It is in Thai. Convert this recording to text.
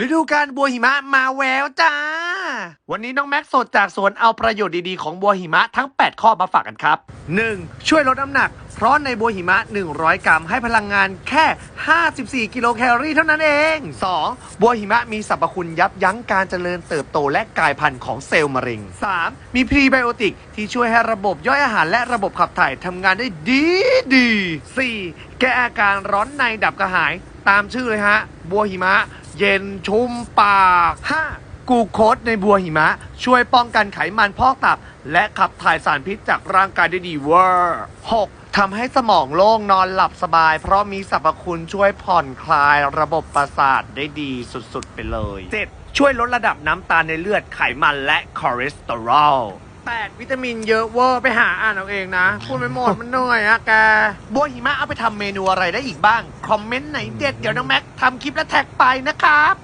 ฤดูการบัวหิมะมาแววจ้า วันนี้น้องแม็กซ์สดจากสวนเอาประโยชน์ดีๆของบัวหิมะทั้ง 8 ข้อมาฝากกันครับ 1. ช่วยลดน้ำหนัก เพราะในบัวหิมะ 100 กรัมให้พลังงานแค่ 54 กิโลแคลอรี่เท่านั้นเอง 2. บัวหิมะมีสรรพคุณยับยั้งการเจริญเติบโตและกลายพันธุ์ของเซลล์มะเร็ง 3. มีพรีไบโอติกที่ช่วยให้ระบบย่อยอาหารและระบบขับถ่ายทำงานได้ดีดี 4. แก้อาการร้อนในดับกระหาย ตามชื่อเลยฮะ บัวหิมะ เย็นชุ่มปาก 5. กูโคสในบัวหิมะ ช่วยป้องกันไขมันพอกตับ และขับถ่ายสารพิษจากร่างกายได้ดีเวอร์ 6. ทำให้สมองโล่งนอนหลับสบาย เพราะมีสรรพคุณช่วยผ่อนคลายระบบประสาทได้ดีสุดๆ ไปเลย 7. ช่วยลดระดับน้ำตาลในเลือดไขมันและคอเลสเตอรอล 8วิตามินเยอะเวอร์ไปหาอ่านเอาเองนะ พูดไม่หมดมันเหนื่อยอะแกบัวหิมะเอาไปทำเมนูอะไรได้อีกบ้าง คอมเมนต์ไหนเด็ดเดี๋ยวน้องแม็กทำคลิปแล้วแท็กไปนะครับ